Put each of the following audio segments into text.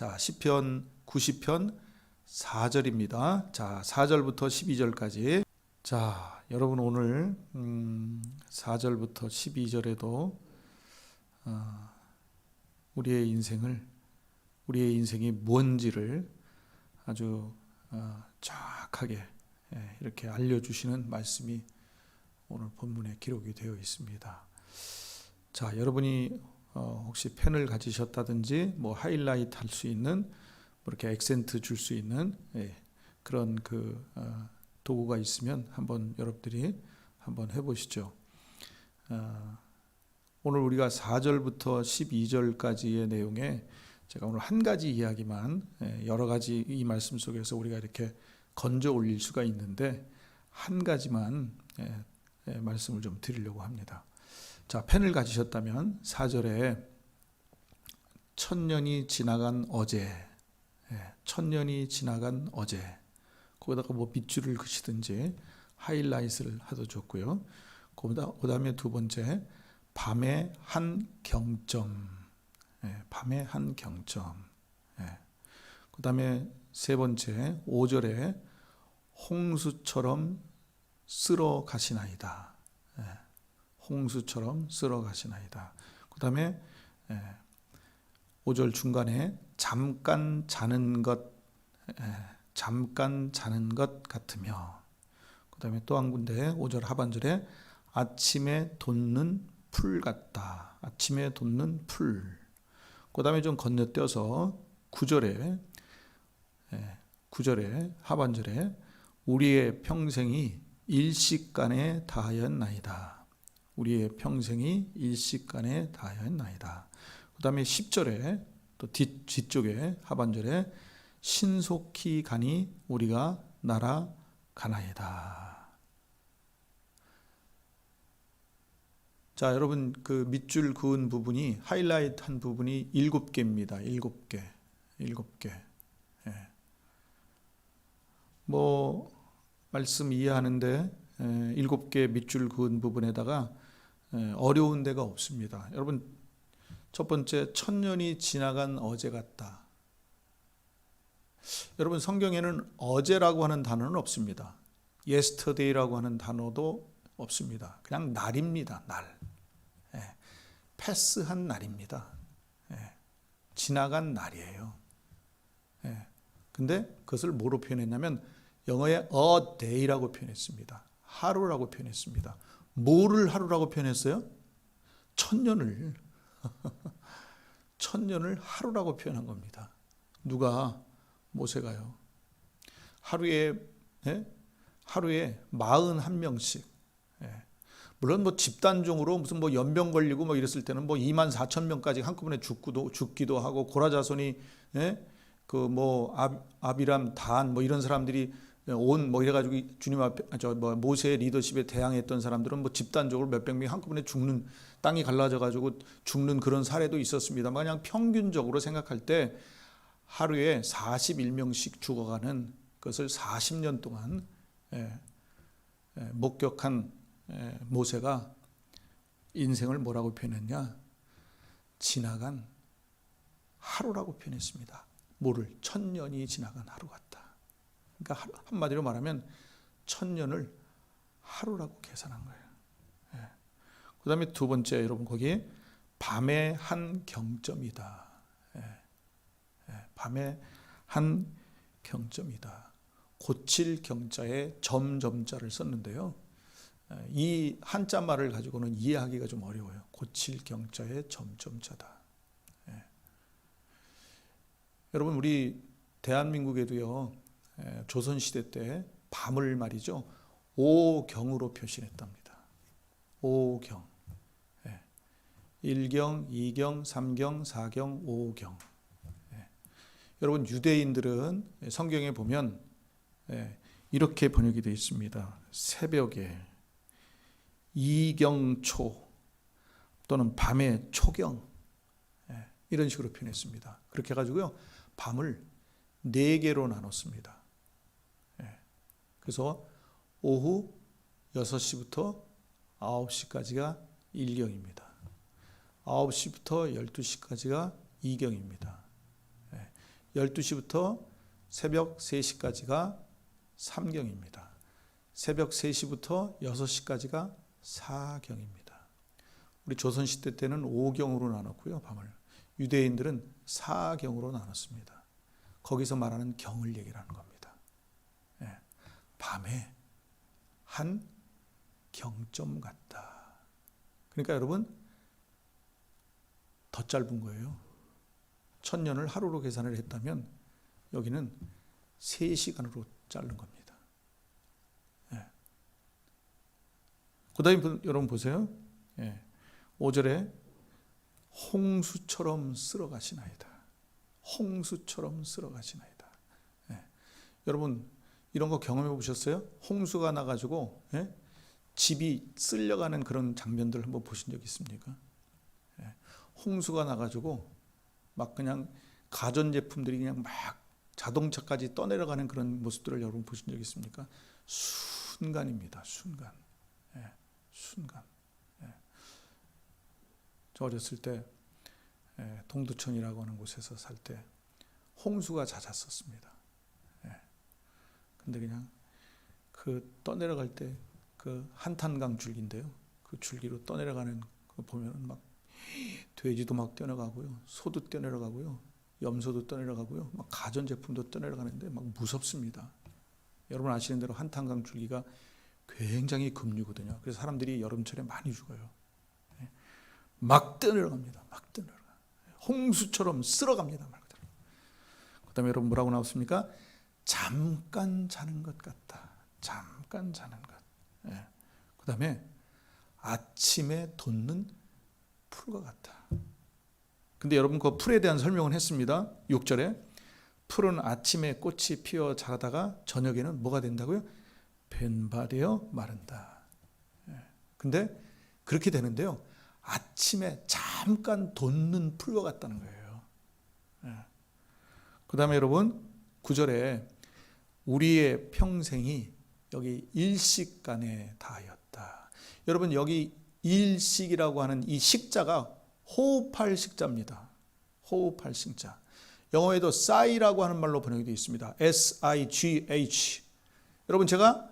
자, 시편 90편 4절입니다. 자, 4절부터 12절까지. 자, 여러분 오늘 음, 4절부터 12절에도 어, 우리의 인생을 우리의 인생이 뭔지를 아주 어, 정확하게 예, 이렇게 알려주시는 말씀이 오늘 본문에 기록이 되어 있습니다. 자, 여러분이 어, 혹시 펜을 가지셨다든지 뭐 하이라이트 할 수 있는 뭐 이렇게 액센트 줄 수 있는 예, 그런 그 어, 도구가 있으면 한번 여러분들이 한번 해보시죠. 어, 오늘 우리가 4절부터 12절까지의 내용에 제가 오늘 한 가지 이야기만 예, 여러 가지 이 말씀 속에서 우리가 이렇게 건져 올릴 수가 있는데 한 가지만 예, 예, 말씀을 좀 드리려고 합니다. 자, 펜을 가지셨다면 4절에 천년이 지나간 어제, 예, 천년이 지나간 어제, 거기다가 뭐 밑줄을 그시든지 하이라이트를 하도 좋고요. 그 다음에 두 번째, 밤의 한 경점, 예, 밤의 한 경점. 예. 그 다음에 세 번째, 5절에 홍수처럼 쓸어 가시나이다. 예. 홍수처럼 쓸어 가시나이다. 그 다음에 5절 중간에 잠깐 자는 것, 잠깐 자는 것 같으며, 그 다음에 또 한 군데 5절 하반절에 아침에 돋는 풀 같다. 아침에 돋는 풀. 그 다음에 좀 건너뛰어서 9절에, 9절에 하반절에 우리의 평생이 일식간에 다하였나이다. 우리의 평생이 일식간에 다하였나이다. 그 다음에 10절에 또 뒤, 뒤쪽에 하반절에 신속히 가니 우리가 날아가나이다. 자, 여러분 그 밑줄 그은 부분이 하이라이트 한 부분이 일곱 개입니다. 일곱 개. 일곱 개. 예. 뭐 말씀 이해하는데 예, 일곱 개 밑줄 그은 부분에다가 예, 어려운 데가 없습니다. 여러분 첫 번째 천년이 지나간 어제 같다. 여러분 성경에는 어제라고 하는 단어는 없습니다. yesterday라고 하는 단어도 없습니다. 그냥 날입니다. 날. 예, 패스한 날입니다. 예, 지나간 날이에요. 예, 근데 그것을 뭐로 표현했냐면 영어에 a day라고 표현했습니다. 하루라고 표현했습니다. 뭐를 하루라고 표현했어요? 천년을 천년을 하루라고 표현한 겁니다. 누가 모세가요. 하루에 예? 하루에 41명씩 예. 물론 뭐 집단종으로 무슨 뭐 연병 걸리고 뭐 이랬을 때는 뭐 2만 4천 명까지 한꺼번에 죽기도 죽기도 하고 고라 자손이 예? 그뭐 아비람 단 뭐 이런 사람들이 온 뭐 이래가지고 주님 앞에 아, 저뭐 모세의 리더십에 대항했던 사람들은 뭐 집단적으로 몇백 명이 한꺼번에 죽는 땅이 갈라져 가지고 죽는 그런 사례도 있었습니다. 그냥 평균적으로 생각할 때 하루에 41명씩 죽어가는 것을 40년 동안 예, 예, 목격한 예, 모세가 인생을 뭐라고 표현했냐? 지나간 하루라고 표현했습니다. 뭐를 천년이 지나간 하루 같다. 그러니까 한마디로 말하면 천년을 하루라고 계산한 거예요. 예. 그 다음에 두 번째 여러분 거기에 밤의 한 경점이다. 예. 예. 밤의 한 경점이다. 고칠 경자에 점점자를 썼는데요. 예. 이 한자 말을 가지고는 이해하기가 좀 어려워요. 고칠 경자에 점점자다. 예. 여러분 우리 대한민국에도요 조선 시대 때 밤을 말이죠 오경으로 표시했답니다. 오경. 1경, 2경, 3경, 4경, 5경. 여러분 유대인들은 성경에 보면 이렇게 번역이 되어 있습니다. 새벽에 이경초 또는 밤의 초경 이런 식으로 표현했습니다. 그렇게 해가지고요 밤을 네 개로 나눴습니다. 그래서 오후 6시부터 9시까지가 1경입니다. 9시부터 12시까지가 2경입니다. 12시부터 새벽 3시까지가 삼경입니다. 새벽 3시부터 6시까지가 사경입니다. 우리 조선 시대 때는 5경으로 나눴고요, 밤을. 유대인들은 사경으로 나눴습니다. 거기서 말하는 경을 얘기하는 겁니다. 예, 밤에 한 경점 같다. 그러니까 여러분 더 짧은 거예요. 천 년을 하루로 계산을 했다면 여기는 3시간으로 자른 겁니다. 예. 그 다음에 여러분 보세요. 예. 5절에 홍수처럼 쓸어가시나이다. 홍수처럼 쓸어가시나이다. 예. 여러분 이런 거 경험해 보셨어요? 홍수가 나가지고 예? 집이 쓸려가는 그런 장면들 한번 보신 적 있습니까? 예. 홍수가 나가지고 막 그냥 가전 제품들이 그냥 막 자동차까지 떠내려가는 그런 모습들을 여러분 보신 적 있습니까? 순간입니다. 순간. 예. 순간. 예. 저 어렸을 때 예, 동두천이라고 하는 곳에서 살 때 홍수가 잦았었습니다. 예. 근데 그냥 그 떠내려갈 때 그 한탄강 줄기인데요. 그 줄기로 떠내려가는 거 보면은 막 돼지도 막 뛰어내가고요. 소도 뛰어내려가고요. 염소도 떠내려가고요. 막 가전 제품도 떠내려가는데 막 무섭습니다. 여러분 아시는 대로 한탄강 줄기가 굉장히 급류거든요. 그래서 사람들이 여름철에 많이 죽어요. 예. 막 떠내려갑니다. 막 떠내려가. 홍수처럼 쓸어갑니다. 말 그대로. 그 다음에 여러분 뭐라고 나왔습니까? 잠깐 자는 것 같다. 잠깐 자는 것. 예. 그 다음에 아침에 돋는 풀과 같다. 근데 여러분 그 풀에 대한 설명을 했습니다. 6절에 풀은 아침에 꽃이 피어 자라다가 저녁에는 뭐가 된다고요? 벤바되어 마른다. 예. 근데 그렇게 되는데요. 아침에 잠깐 돋는 풀과 같다는 거예요. 예. 그 다음에 여러분, 9절에 우리의 평생이 여기 일식간에 다하였다. 여러분, 여기 일식이라고 하는 이 식자가 호흡할 식자입니다. 호흡할 식자. 영어에도 sigh라고 하는 말로 번역이 되어 있습니다. S-I-G-H. 여러분, 제가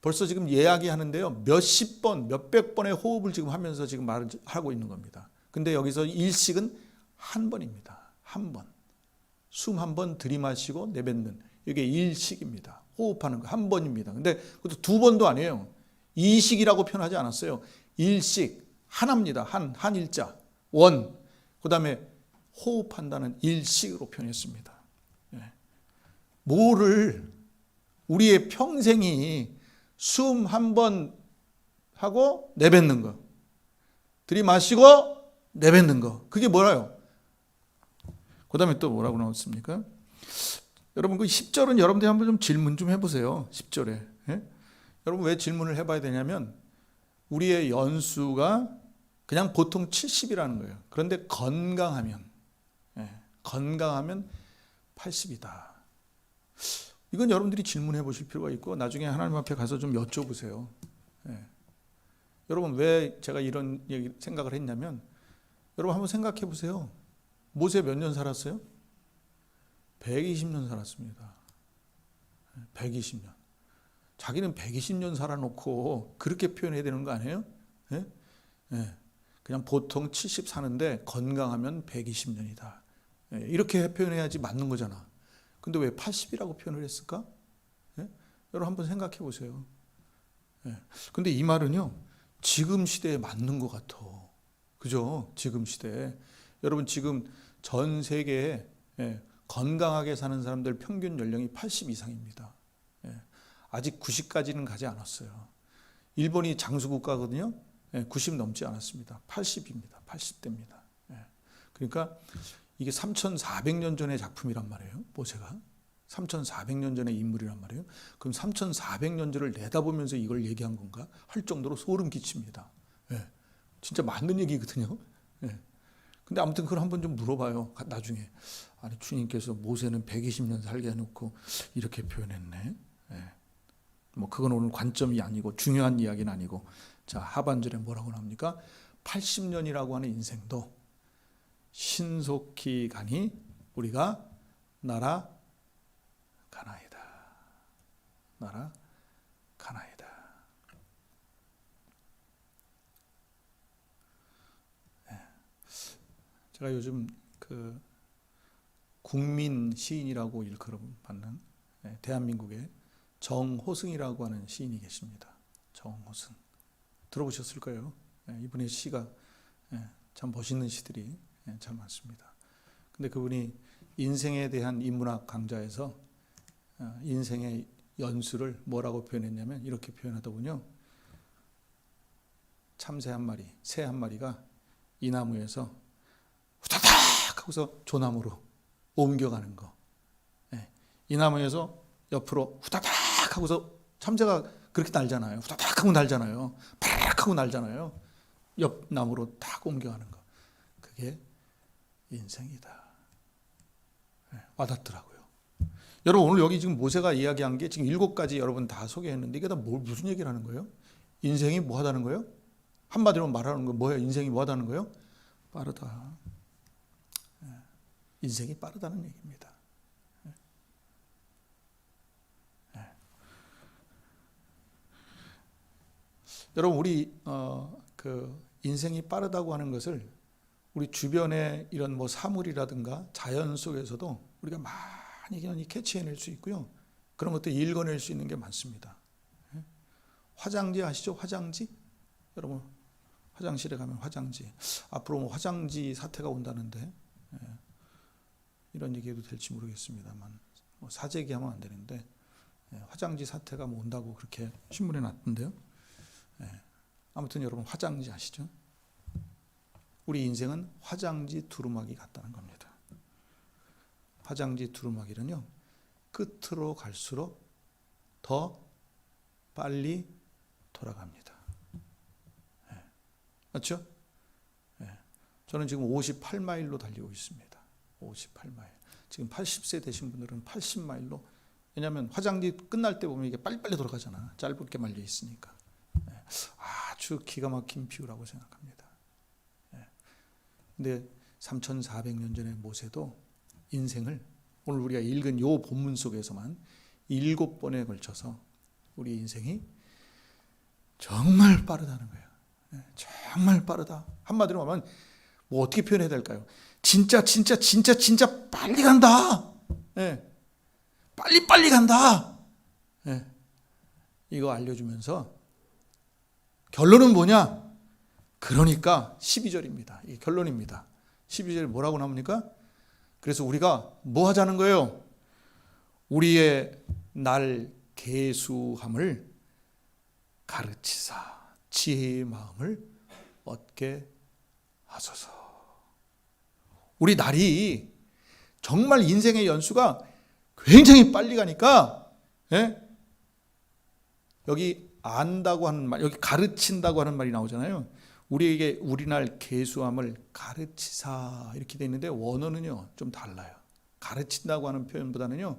벌써 지금 이야기 하는데요. 몇십 번, 몇백 번의 호흡을 지금 하면서 지금 말을 하고 있는 겁니다. 근데 여기서 일식은 한 번입니다. 한 번. 숨 한 번 들이마시고 내뱉는. 이게 일식입니다. 호흡하는 거 한 번입니다. 근데 그것도 두 번도 아니에요. 이식이라고 표현하지 않았어요. 일식, 하나입니다. 한, 한 일자. 원. 그 다음에 호흡한다는 일식으로 표현했습니다. 예. 뭐를 우리의 평생이 숨 한 번 하고 내뱉는 거. 들이마시고 내뱉는 거. 그게 뭐라요? 그 다음에 또 뭐라고 나왔습니까? 여러분 그 10절은 여러분들이 한번 좀 질문 좀 해보세요. 10절에. 예? 여러분 왜 질문을 해봐야 되냐면 우리의 연수가 그냥 보통 70이라는 거예요. 그런데 건강하면 예, 건강하면 80이다. 이건 여러분들이 질문해 보실 필요가 있고 나중에 하나님 앞에 가서 좀 여쭤보세요. 예. 여러분 왜 제가 이런 얘기 생각을 했냐면 여러분 한번 생각해 보세요. 모세 몇 년 살았어요? 120년 살았습니다. 120년. 자기는 120년 살아놓고 그렇게 표현해야 되는 거 아니에요? 예? 예. 그냥 보통 70 사는데 건강하면 120년이다. 예. 이렇게 표현해야지 맞는 거잖아. 근데 왜 80이라고 표현을 했을까? 예? 여러분 한번 생각해 보세요. 예. 근데 이 말은요, 지금 시대에 맞는 것 같아. 그죠? 지금 시대에. 여러분 지금 전 세계에 예, 건강하게 사는 사람들 평균 연령이 80 이상입니다. 예, 아직 90까지는 가지 않았어요. 일본이 장수 국가거든요. 예, 90 넘지 않았습니다. 80입니다. 80대입니다. 예, 그러니까 이게 3,400년 전의 작품이란 말이에요. 모세가 3,400년 전의 인물이란 말이에요. 그럼 3,400년 전을 내다보면서 이걸 얘기한 건가 할 정도로 소름 끼칩니다. 예, 진짜 맞는 얘기거든요. 예. 근데 아무튼 그걸 한번 좀 물어봐요. 나중에. 아니 주님께서 모세는 120년 살게 해놓고 이렇게 표현했네. 예. 뭐 그건 오늘 관점이 아니고 중요한 이야기는 아니고 자 하반절에 뭐라고 나옵니까? 80년이라고 하는 인생도 신속히 가니 우리가 나라 가나이다. 나라 가나이다. 예. 제가 요즘 그 국민 시인이라고 일컬음 받는 예, 대한민국의 정호승이라고 하는 시인이 계십니다. 정호승 들어보셨을 거예요. 예, 이분의 시가 예, 참 멋있는 시들이 예, 참 많습니다. 근데 그분이 인생에 대한 인문학 강좌에서 어, 인생의 연수를 뭐라고 표현했냐면 이렇게 표현하더군요. 참새 한 마리, 새 한 마리가 이 나무에서 후다닥 하고서 조나무로 옮겨가는 거. 예, 이 나무에서 옆으로 후다닥 하고서 참새가 그렇게 날잖아요. 후다닥 하고 날잖아요. 파락 하고 날잖아요. 옆 나무로 딱 옮겨가는 거. 그게 인생이다. 예, 와닿더라고요. 여러분 오늘 여기 지금 모세가 이야기한 게 지금 일곱 가지 여러분 다 소개했는데 이게 다 뭘, 무슨 얘기를 하는 거예요? 인생이 뭐 하다는 거예요? 한마디로 말하는 거 뭐예요? 인생이 뭐 하다는 거예요? 빠르다. 예, 인생이 빠르다는 얘기입니다. 예. 예. 여러분 우리 어, 그 인생이 빠르다고 하는 것을 우리 주변의 이런 뭐 사물이라든가 자연 속에서도 우리가 많이 그냥 캐치해낼 수 있고요. 그런 것도 읽어낼 수 있는 게 많습니다. 예? 화장지 아시죠? 화장지? 여러분 화장실에 가면 화장지. 앞으로 뭐 화장지 사태가 온다는데 예. 이런 얘기해도 될지 모르겠습니다만 뭐 사재기하면 안 되는데 예, 화장지 사태가 뭐 온다고 그렇게 신문에 났던데요. 예. 아무튼 여러분 화장지 아시죠? 우리 인생은 화장지 두루마기 같다는 겁니다. 화장지 두루마기는요, 끝으로 갈수록 더 빨리 돌아갑니다. 예. 맞죠? 예. 저는 지금 58마일로 달리고 있습니다. 58마일. 지금 80세 되신 분들은 80마일로 왜냐하면 화장지 끝날 때 보면 이게 빨리빨리 돌아가잖아. 짧게 말려 있으니까. 예. 아주 기가 막힌 비유라고 생각합니다. 근데 3,400년 전의 모세도 인생을 오늘 우리가 읽은 요 본문 속에서만 일곱 번에 걸쳐서 우리 인생이 정말 빠르다는 거예요. 예, 정말 빠르다. 한마디로 하면 뭐 어떻게 표현해야 될까요? 진짜 진짜 진짜 진짜 빨리 간다. 예. 빨리 빨리 간다. 예. 이거 알려주면서 결론은 뭐냐? 그러니까 12절입니다. 이 결론입니다. 12절에 뭐라고 나옵니까? 그래서 우리가 뭐 하자는 거예요? 우리의 날 계수함을 가르치사 지혜의 마음을 얻게 하소서. 우리 날이 정말 인생의 연수가 굉장히 빨리 가니까 예? 여기 안다고 하는 말, 여기 가르친다고 하는 말이 나오잖아요. 우리에게 우리날 계수함을 가르치사 이렇게 돼 있는데 원어는요 좀 달라요. 가르친다고 하는 표현보다는요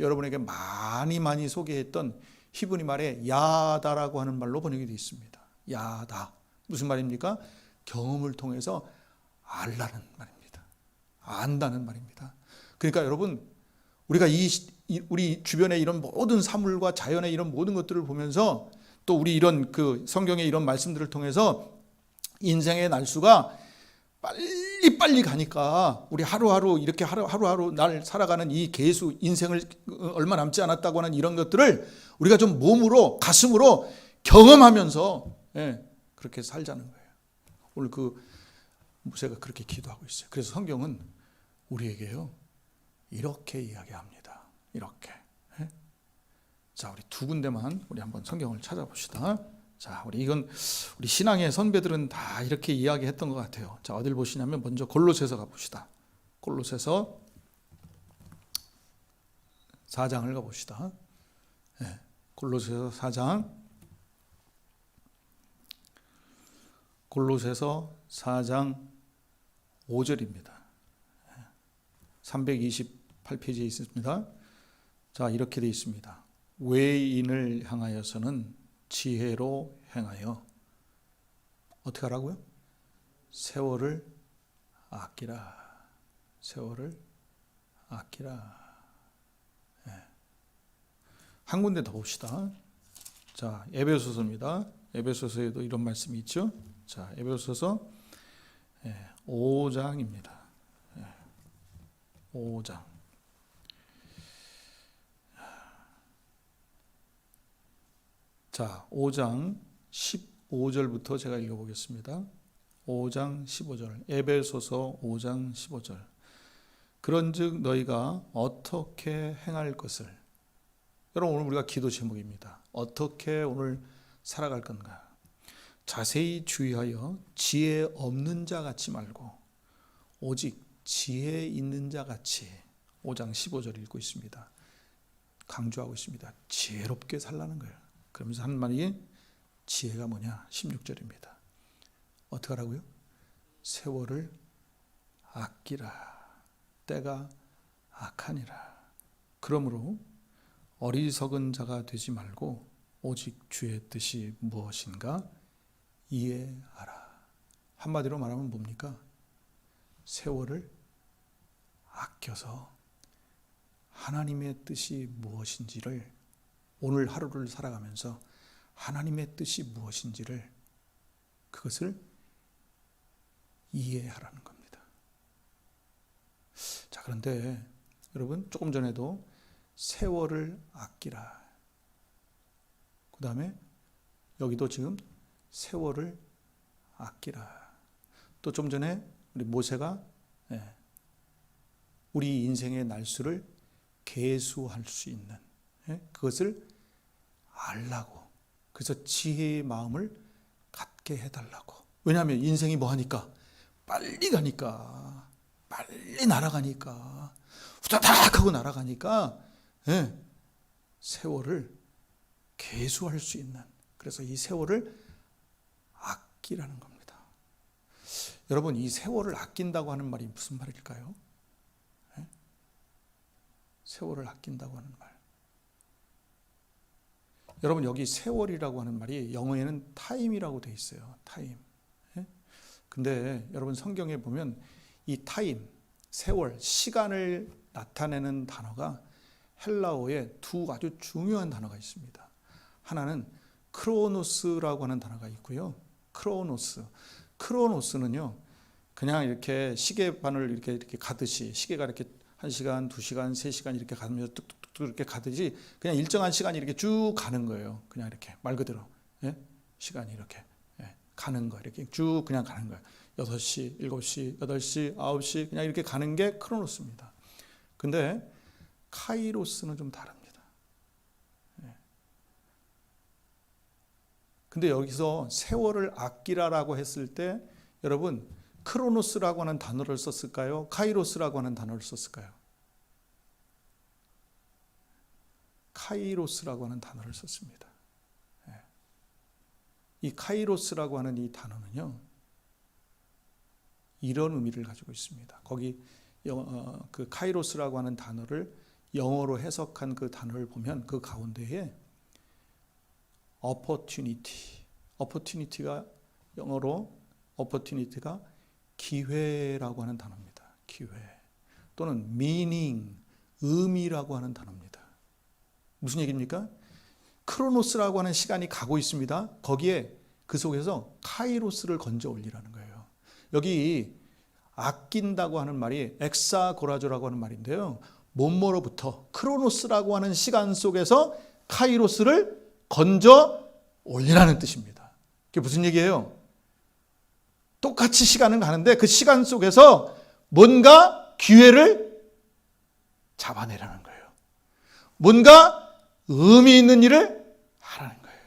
여러분에게 많이 많이 소개했던 히브리 말에 야다라고 하는 말로 번역이 되어 있습니다. 야다 무슨 말입니까? 경험을 통해서 알라는 말입니다. 안다는 말입니다. 그러니까 여러분 우리가 이 우리 주변의 이런 모든 사물과 자연의 이런 모든 것들을 보면서 또 우리 이런 그 성경의 이런 말씀들을 통해서 인생의 날수가 빨리 빨리 가니까 우리 하루하루 이렇게 하루 하루 날 살아가는 이 개수 인생을 얼마 남지 않았다고 하는 이런 것들을 우리가 좀 몸으로 가슴으로 경험하면서 예, 그렇게 살자는 거예요. 오늘 그 모세가 그렇게 기도하고 있어요. 그래서 성경은 우리에게요 이렇게 이야기합니다. 이렇게. 예? 자, 우리 두 군데만 우리 한번 성경을 찾아봅시다. 자, 우리 이건 우리 신앙의 선배들은 다 이렇게 이야기했던 것 같아요. 자, 어딜 보시냐면 먼저 골로새서 가봅시다. 골로새서 4장을 가봅시다. 네, 골로새서 4장. 골로새서 4장 5절입니다. 328페이지에 있습니다. 자, 이렇게 되어 있습니다. 외인을 향하여서는 지혜로 행하여 어떻게 하라고요? 세월을 아끼라. 세월을 아끼라. 예. 한 군데 더 봅시다. 자, 에베소서입니다. 에베소서에도 이런 말씀이 있죠. 자, 에베소서 예, 5장입니다. 예, 5장. 자, 5장 15절부터 제가 읽어보겠습니다. 5장 15절. 에베소서 5장 15절. 그런즉 너희가 어떻게 행할 것을 여러분 오늘 우리가 기도 제목입니다. 어떻게 오늘 살아갈 건가? 자세히 주의하여 지혜 없는 자 같지 말고 오직 지혜 있는 자 같이 5장 15절 읽고 있습니다. 강조하고 있습니다. 지혜롭게 살라는 거예요. 그러면서 한 말이 지혜가 뭐냐? 16절입니다. 어떻게 하라고요? 세월을 아끼라. 때가 악하니라. 그러므로 어리석은 자가 되지 말고 오직 주의 뜻이 무엇인가 이해하라. 한마디로 말하면 뭡니까? 세월을 아껴서 하나님의 뜻이 무엇인지를 오늘 하루를 살아가면서 하나님의 뜻이 무엇인지를 그것을 이해하라는 겁니다. 자, 그런데 여러분 조금 전에도 세월을 아끼라. 그 다음에 여기도 지금 세월을 아끼라. 또 좀 전에 우리 모세가 예, 우리 인생의 날수를 계수할 수 있는 예, 그것을 알라고. 그래서 지혜의 마음을 갖게 해달라고. 왜냐하면 인생이 뭐 하니까 빨리 가니까 빨리 날아가니까 후다닥 하고 날아가니까 예, 세월을 계수할 수 있는 그래서 이 세월을 아끼라는 겁니다. 여러분 이 세월을 아낀다고 하는 말이 무슨 말일까요? 예? 세월을 아낀다고 하는 말. 여러분 여기 세월이라고 하는 말이 영어에는 타임이라고 돼 있어요. 타임. 예? 근데 여러분 성경에 보면 이 타임, 세월, 시간을 나타내는 단어가 헬라어에 두 아주 중요한 단어가 있습니다. 하나는 크로노스라고 하는 단어가 있고요. 크로노스. 크로노스는요. 그냥 이렇게 시계반을 이렇게 이렇게 가듯이 시계가 이렇게 1시간, 2시간, 3시간 이렇게 가면서 뚝뚝뚝 이렇게 가듯이 그냥 일정한 시간이 이렇게 쭉 가는 거예요. 그냥 이렇게 말 그대로. 예? 시간이 이렇게 예. 가는 거 이렇게 쭉 그냥 가는 거예요. 6시, 7시, 8시, 9시 그냥 이렇게 가는 게 크로노스입니다. 근데 카이로스는 좀 다릅니다. 예. 근데 여기서 세월을 아끼라라고 했을 때 여러분 크로노스라고 하는 단어를 썼을까요? 카이로스라고 하는 단어를 썼을까요? 카이로스라고 하는 단어를 썼습니다. 예. 이 카이로스라고 하는 이 단어는요, 이런 의미를 가지고 있습니다. 거기 어, 그 카이로스라고 하는 단어를 영어로 해석한 그 단어를 보면 그 가운데에 opportunity, opportunity가 영어로 opportunity가 기회라고 하는 단어입니다. 기회 또는 meaning, 의미라고 하는 단어입니다. 무슨 얘기입니까? 크로노스라고 하는 시간이 가고 있습니다. 거기에 그 속에서 카이로스를 건져 올리라는 거예요. 여기 아낀다고 하는 말이 엑사고라조라고 하는 말인데요. 몸머로부터 크로노스라고 하는 시간 속에서 카이로스를 건져 올리라는 뜻입니다. 그게 무슨 얘기예요? 똑같이 시간은 가는데 그 시간 속에서 뭔가 기회를 잡아내라는 거예요. 뭔가 의미 있는 일을 하라는 거예요.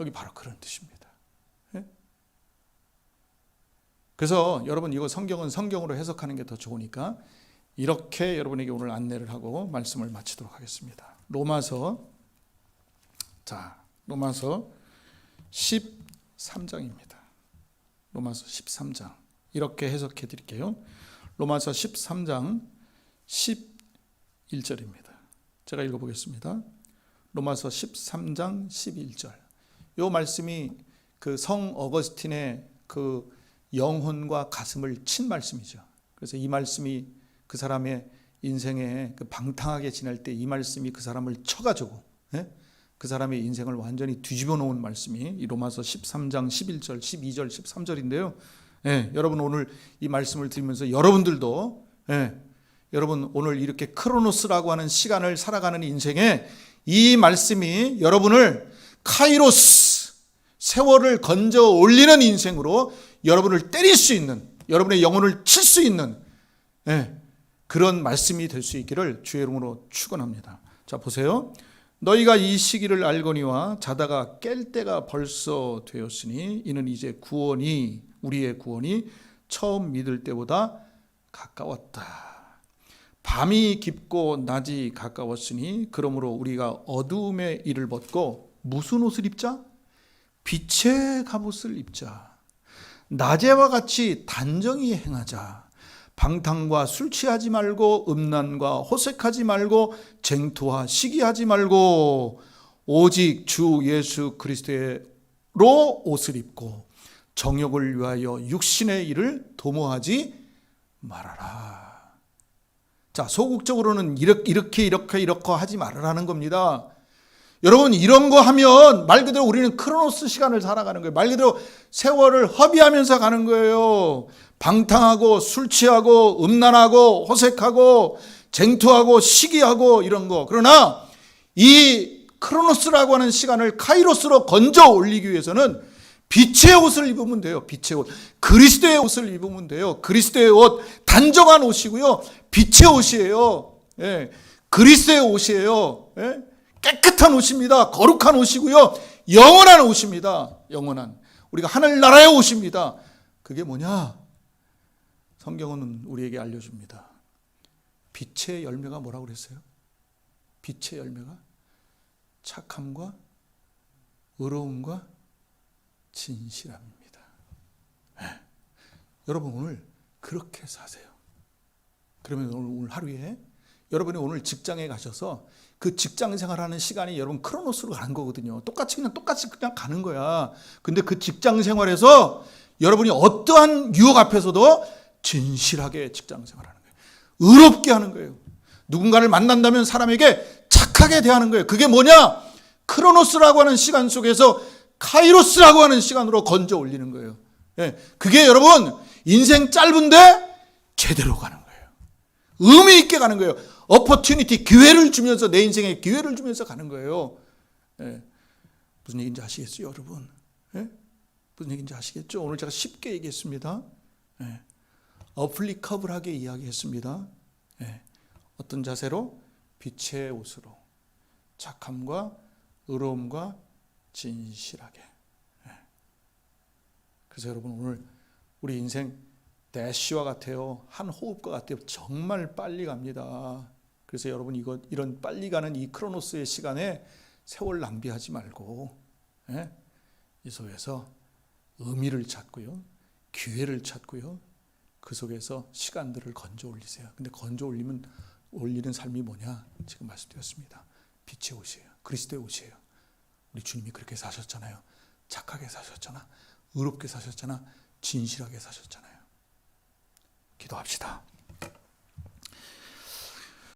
여기 바로 그런 뜻입니다. 예? 그래서 여러분 이거 성경은 성경으로 해석하는 게 더 좋으니까 이렇게 여러분에게 오늘 안내를 하고 말씀을 마치도록 하겠습니다. 로마서 자, 로마서 13장입니다. 로마서 13장. 이렇게 해석해 드릴게요. 로마서 13장 11절입니다. 제가 읽어 보겠습니다. 로마서 13장 11절. 요 말씀이 그 성 어거스틴의 그 영혼과 가슴을 친 말씀이죠. 그래서 이 말씀이 그 사람의 인생에 그 방탕하게 지낼 때 이 말씀이 그 사람을 쳐가지고 예? 그 사람의 인생을 완전히 뒤집어 놓은 말씀이 이 로마서 13장 11절, 12절, 13절인데요. 예, 여러분 오늘 이 말씀을 들으면서 여러분들도 예, 여러분 오늘 이렇게 크로노스라고 하는 시간을 살아가는 인생에 이 말씀이 여러분을 카이로스 세월을 건져 올리는 인생으로 여러분을 때릴 수 있는 여러분의 영혼을 칠 수 있는 예, 그런 말씀이 될 수 있기를 주의 이름으로 축원합니다. 자 보세요. 너희가 이 시기를 알거니와 자다가 깰 때가 벌써 되었으니 이는 이제 구원이 우리의 구원이 처음 믿을 때보다 가까웠다. 밤이 깊고 낮이 가까웠으니 그러므로 우리가 어두움의 일을 벗고 무슨 옷을 입자? 빛의 갑옷을 입자. 낮에와 같이 단정히 행하자. 방탕과 술 취하지 말고 음란과 호색하지 말고 쟁투와 시기하지 말고 오직 주 예수 그리스도로 옷을 입고 정욕을 위하여 육신의 일을 도모하지 말아라. 자, 소극적으로는 이렇게 이렇게 이렇게 이렇게 하지 말으라는 겁니다. 여러분 이런 거 하면 말 그대로 우리는 크로노스 시간을 살아가는 거예요. 말 그대로 세월을 허비하면서 가는 거예요. 방탕하고 술 취하고 음란하고 호색하고 쟁투하고 시기하고 이런 거. 그러나 이 크로노스라고 하는 시간을 카이로스로 건져 올리기 위해서는 빛의 옷을 입으면 돼요. 빛의 옷. 그리스도의 옷을 입으면 돼요. 그리스도의 옷 단정한 옷이고요. 빛의 옷이에요. 예. 그리스도의 옷이에요. 예. 깨끗한 옷입니다. 거룩한 옷이고요. 영원한 옷입니다. 영원한. 우리가 하늘나라의 옷입니다. 그게 뭐냐? 성경은 우리에게 알려줍니다. 빛의 열매가 뭐라고 그랬어요? 빛의 열매가 착함과 의로움과 진실함입니다. 네. 여러분 오늘 그렇게 사세요. 그러면 오늘, 오늘 하루에 여러분이 오늘 직장에 가셔서 그 직장 생활하는 시간이 여러분 크로노스로 가는 거거든요. 똑같이 그냥 똑같이 그냥 가는 거야. 근데 그 직장 생활에서 여러분이 어떠한 유혹 앞에서도 진실하게 직장 생활하는 거예요. 의롭게 하는 거예요. 누군가를 만난다면 사람에게 착하게 대하는 거예요. 그게 뭐냐? 크로노스라고 하는 시간 속에서 카이로스라고 하는 시간으로 건져 올리는 거예요. 예, 그게 여러분 인생 짧은데 제대로 가는 거예요. 의미 있게 가는 거예요. 어퍼튜니티 기회를 주면서 내 인생에 기회를 주면서 가는 거예요. 예, 무슨 얘기인지 아시겠어요, 여러분? 예? 무슨 얘기인지 아시겠죠? 오늘 제가 쉽게 얘기했습니다. 예, 어플리커블하게 이야기했습니다. 예, 어떤 자세로 빛의 옷으로 착함과 의로움과 진실하게. 예. 그래서 여러분 오늘 우리 인생 대시와 같아요. 한 호흡과 같아요. 정말 빨리 갑니다. 그래서 여러분 이거 이런 빨리 가는 이 크로노스의 시간에 세월 낭비하지 말고 예? 이 속에서 의미를 찾고요, 기회를 찾고요, 그 속에서 시간들을 건져 올리세요. 근데 건져 올리면 올리는 삶이 뭐냐? 지금 말씀드렸습니다. 빛의 옷이에요. 그리스도의 옷이에요. 우리 주님이 그렇게 사셨잖아요. 착하게 사셨잖아. 의롭게 사셨잖아. 진실하게 사셨잖아요. 기도합시다.